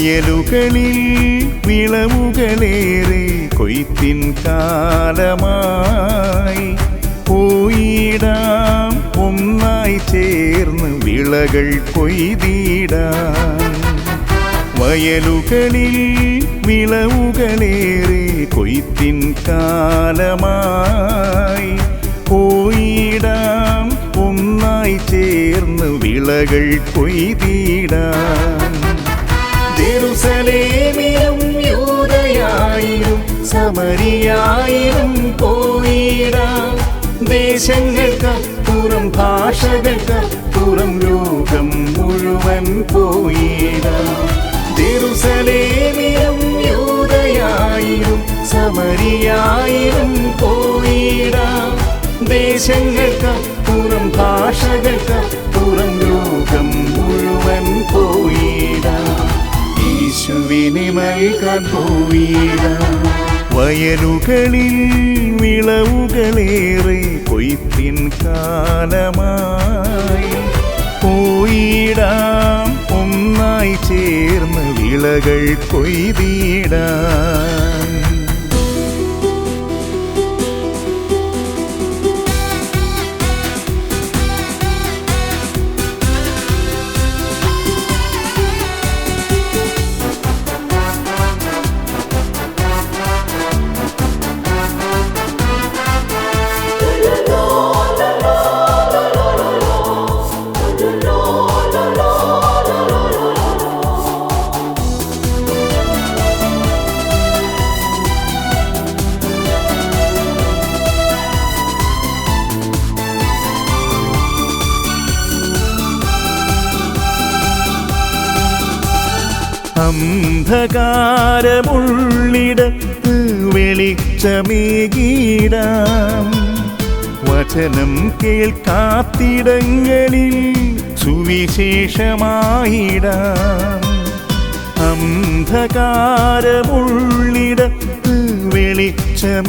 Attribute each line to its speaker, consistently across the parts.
Speaker 1: വയലുകളിൽ വിളവുകളേറെ കൊയ്ത്തിൻ കാലമായി. പോയിടാം ഒന്നായി ചേർന്ന് വിളകൾ കൊയ്തിടാം. വയലുകളിൽ വിളവുകളേറെ കൊയ്ത്തിൻ കാലമായി. പോയിടാം ഒന്നായി ചേർന്ന് വിളകൾ കൊയ്തിടാം. ജെറുസലേമിലും യൂതയായിരും സമരിയായിരും പോയിടാം. ദേശങ്ങൾക്കപ്പുറം ഭാഷകൾക്കപ്പുറം ലോകം മുഴുവൻ പോയിടാം. ജെറുസലേമിലും യൂതയായിരും സമരിയായിരും പോയിടാം. ദേശങ്ങൾക്കപ്പുറം നൽകാൻ പോയിടാം വയലുകളിൽ വിളവുകളേറെ കൊയ്ത്തിൻ കാലമായി. പോയിടാം ഒന്നായി ചേർന്ന് വിളകൾ കൊയ്തിടാം. അന്ധകാരമുള്ളിടത്ത് വെളിച്ചമേകീടാം വചനം കേൾക്കാത്തിടങ്ങളിൽ സുവിശേഷമായിടാം. അന്ധകാരമുള്ളിടത്ത് വെളിച്ചമേകീടാം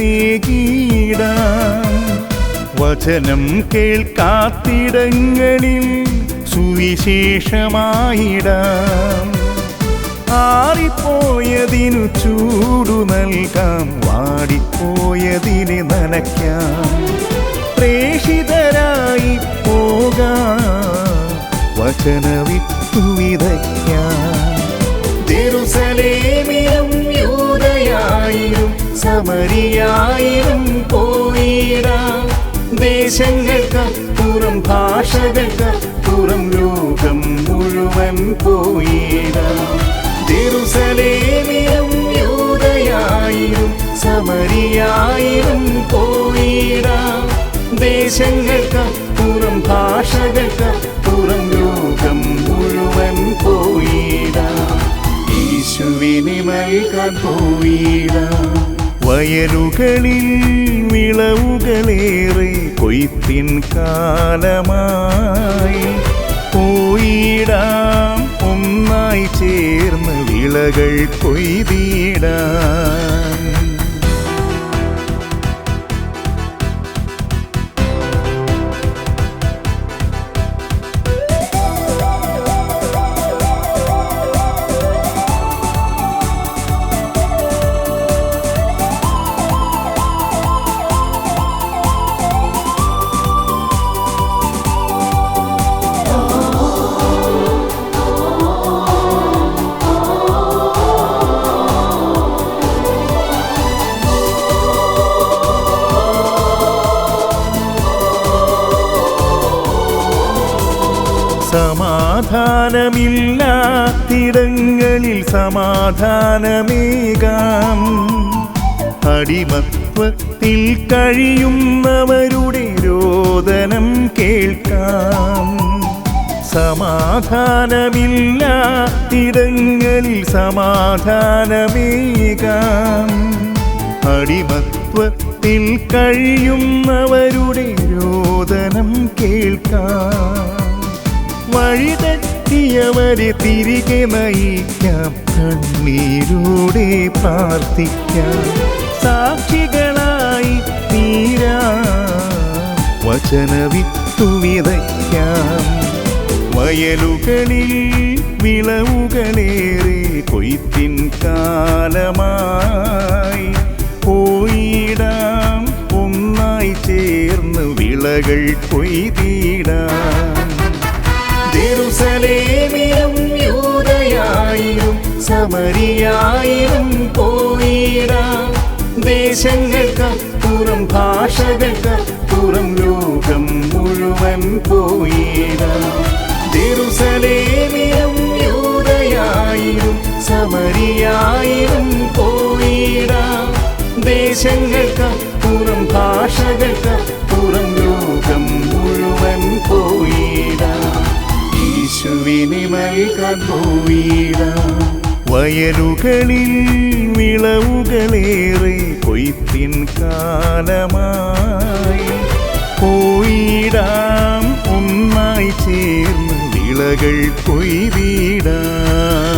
Speaker 1: വചനം കേൾക്കാത്തിടങ്ങളിൽ സുവിശേഷമായിടാം. ആറിപ്പോയതിനു ചൂടു നൽകാം. വാടിപ്പോയതിനെ നനയ്ക്കാം. പ്രേഷിതരായി പോകാം. വചനവിത്തു വിതയ്ക്കാം. ജെറുസലേമിലും യൂതയായിരും സമരിയായിരും പോയിടാം. ദേശങ്ങൾക്കപ്പുറം ഭാഷകൾക്കപ്പുറം ലോകം മുഴുവൻ പോയിടാം. ജെറുസലേമിലും യൂതയായിരും സമരിയായിരും പോയിടാം. ദേശങ്ങൾക്കപ്പുറം ഭാഷകൾക്കപ്പുറം ലോകം മുഴുവൻ പോയിടാം. യേശുവിനെ നൽകാൻ പോയിടാം. വയലുകളിൽ വിളവുകളേറെ കൊയ്ത്തിൻ കാലമായി പോയിടാം. ചേർന്ന് വിളകൾ കൊയ്തിടാം. സമാധാനമില്ലാത്തിടങ്ങളിൽ സമാധാനമേകാം. അടിമത്വത്തിൽ കഴിയുന്നവരുടെ രോദനം കേൾക്കാം. സമാധാനമില്ലാത്തിടങ്ങളിൽ സമാധാനമേകാം. അടിമത്വത്തിൽ കഴിയുന്നവരുടെ രോദനം കേൾക്കാം. വഴിതെറ്റിയവരെ തിരികെ നയിക്കാം. കണ്ണീരോടെ പ്രാർത്ഥിക്കാം. സാക്ഷികളായി തീരാ. വചനവിത്തു വിതയ്ക്കാം. വയലുകളിൽ വിളവുകളേറെ കൊയ്ത്തിൻ കാലമായി. പോയിടാം ഒന്നായി ചേർന്ന് വിളകൾ കൊയ്തിടാം. ജെറുസലേമിലും യൂതയായിരും സമരിയായിരും പോയിടാം. ദേശങ്ങൾക്കപ്പുറം ഭാഷകൾക്കപ്പുറം ലോകം മുഴുവൻ പോയിടാം. ജെറുസലേമിലും യൂതയായിരും സമരിയായിരും പോയിടാം. ദേശങ്ങൾക്കപ്പുറം ഭാഷകൾക്കപ്പുറം ലോകം മുഴുവൻ പോയിടാം. യേശുവിനെ നൽകാൻ വയലുകളിൽ വിളവുകളേറെ കൊയ്ത്തിൻ കാലമായി. പോയിടാം ഒന്നായി ചേർന്ന് വിളകൾ കൊയ്തിടാം.